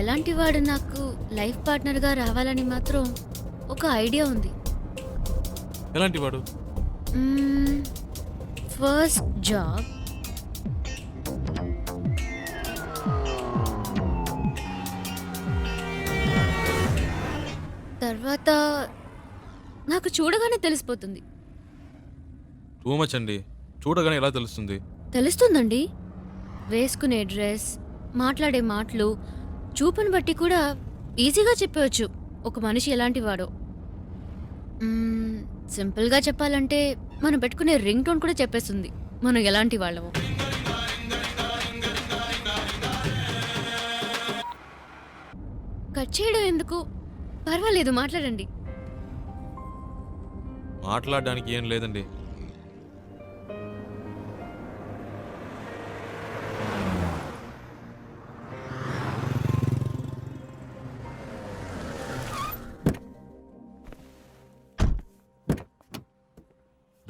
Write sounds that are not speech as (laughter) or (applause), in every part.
ఎలాంటి వాడు నాకు లైఫ్ పార్ట్నర్గా రావాలని మాత్రం ఒక ఐడియా ఉంది. ఎలాంటి వాడు? First job. తర్వాత నాకు చూడగానే తెలిసిపోతుంది. టూ మచ్ అండి. చూడగానే ఎలా తెలుస్తుంది? తెలుస్తుందండి. వేసుకునే డ్రెస్ మాట్లాడే మాటలు చూపుని బట్టి కూడా ఈజీగా చెప్పవచ్చు. ఒక మనిషి ఎలాంటి వాడో సింపుల్గా చెప్పాలంటే మనం పెట్టుకునే రింగ్ టోన్ కూడా చెప్పేస్తుంది. మనం ఎలాంటి వాళ్ళమో. కట్ చేయడం ఎందుకు? పర్వాలేదు మాట్లాడండి. మాట్లాడడానికి ఏం లేదండి.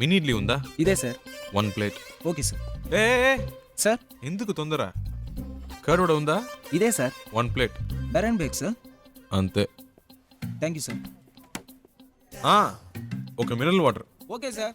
మినీ ఇడ్లీ ఉందా? ఇదే sir. One plate okay sir. ఏ సార్? ఎందుకు తొందర? కర్డ్ కూడా ఉందా? ఇదే సార్. వన్ ప్లేట్ బెరన్ బేక్ సార్. అంతే. Thank you sir. ఆ, ఒక mineral water. Okay sir.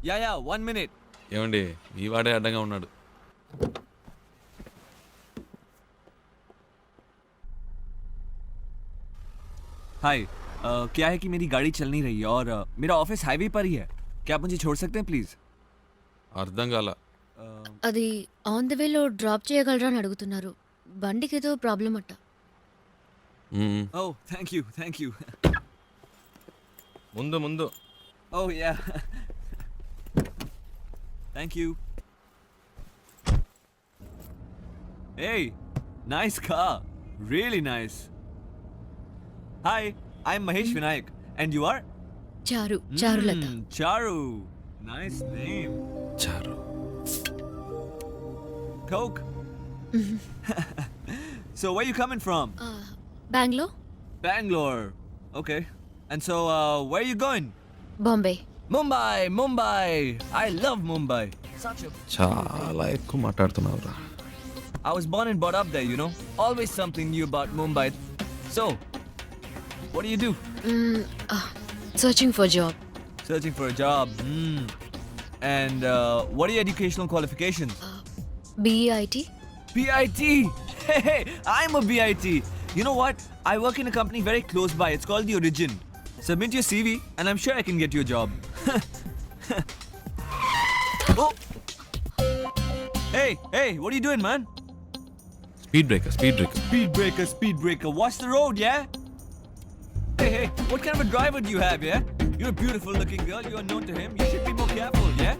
Yeah, yeah. One minute. ఏమండి ఈ వాడే అడ్డంగా ఉన్నాడు हाय uh, क्या है कि मेरी गाड़ी चल नहीं रही है और uh, मेरा ऑफिस हाईवे पर ही है क्या आप मुझे छोड़ सकते हैं प्लीज అర్థం కాల అది ఆన్ ది వేలో డ్రాప్ చేయగలరా అని అడుగుతున్నారు. బండికి ఏదో ప్రాబ్లం అట్ట oh thank you thank you. ముందు ముందు. Oh yeah. Thank you. ఏయ్ నైస్ కా really nice. Hi I'm Mahesh Vinayak. And you are? Charu Charu Charu. Nice name. Charu. Coke. (laughs) so where you coming from? Bengaluru Bangalore. Okay. And so uh, where are you going? Bombay Mumbai, Mumbai. I love Mumbai. Such a చాలా ఎక్కువ మాట్లాడుతున్నావురా I was born and brought up there, you know. Always something new about Mumbai. So, what do you do? Searching for job Searching for a job. Hmm. And uh, what are your educational qualifications? BEIT? BIT! Hey, hey, I'm a BIT. You know what? I work in a company very close by. It's called The Origin. Submit your CV and I'm sure I can get you a job. (laughs) oh! Hey, hey, what are you doing, man? Speed breaker, speed breaker. Speed breaker, speed breaker. Watch the road, yeah? Hey, hey, what kind of a driver do you have, yeah? You're a beautiful looking girl. You are known to him. You should be more careful, yeah?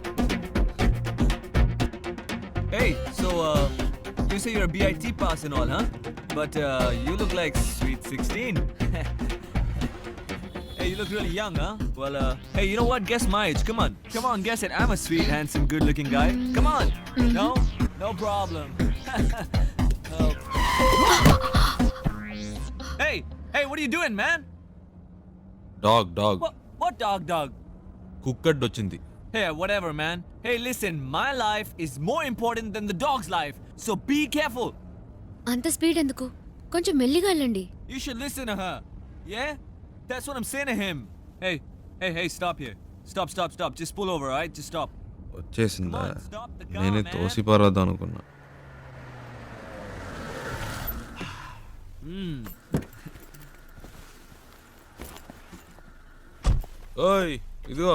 Hey, so, uh, you say you're a BIT pass and all, huh? But, uh, you look like sweet 16. (laughs) hey, you look really young, huh? Well, uh, hey, you know what? Guess my age. Come on. Come on, guess it. I'm a sweet, handsome, good looking guy. Come on. No? No problem. (laughs) Oh. Hey, hey, what are you doing, man? Dog dog What, what dog, dog? Cooked వచ్చింది Hey, whatever, man. Hey, listen, my life is more important than the dog's life, so be careful. అంత speed ఎందుకు కొంచెం మెల్లిగా వెళ్ళండి You should listen to her. Yeah? That's what I'm saying to him. Hey, hey, hey, stop here. Stop, stop, stop. Just pull over, alright? Just stop. వచ్చేసిందా నేనే. తోసి పారద్దాం అనుకున్నా Hmm. ఓయ్ ఇదిగో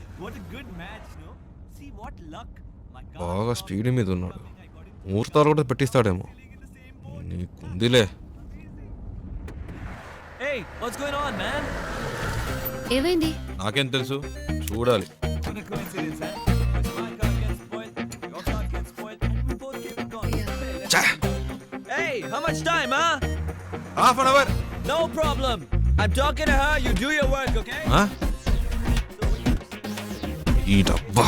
బాగా స్పీడ్ మీద ఉన్నాడు. మూర్తాలు కూడా పెట్టిస్తాడేమో. నీకుందిలే. ఏమైంది? నాకేం తెలుసు? చూడాలి. Half an hour no problem I talking to her you do your work okay హ్ ఈ డబ్బా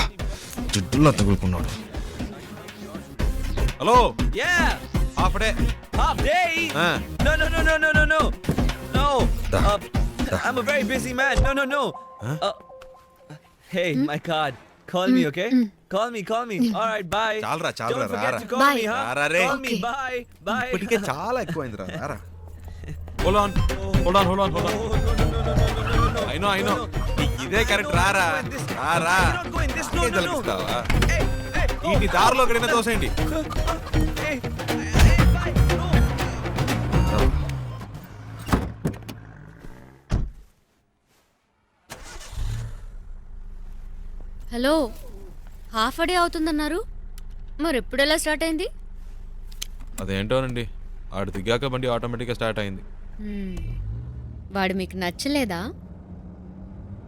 జిడ్డులా తగులుకున్నాడు hello Yeah! Half day Half day? Ah. No, no, no, no, no, no, no. No. Da. Uh. I'm a very busy man. No, no, no. Uh, hey, my card. Call me, okay? Call me, call me. All right, bye. చాలరా, చాలరా, Don't forget రారా. to call Bye. me, huh? రారా రే. Call me, Okay. bye, bye. ఇప్పటికే చాలా ఎక్కువైంది రారా hole on hole on hole on hole Oh, on no, no, no, no, no, ఇదే correct రారా. రారా ఈ దారిలో ఎక్కడైనా తోసేయండి. హలో హాఫ్ డే అవుతుందన్నారు మరి ఎప్పుడు ఎలా స్టార్ట్ అయింది అదేంటోనండి ఆడు దిగాక బండి ఆటోమేటిక్గా స్టార్ట్ అయింది హ్మ్. వాడు మీకు నచ్చలేదా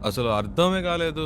అసలు అర్థమే కాలేదు.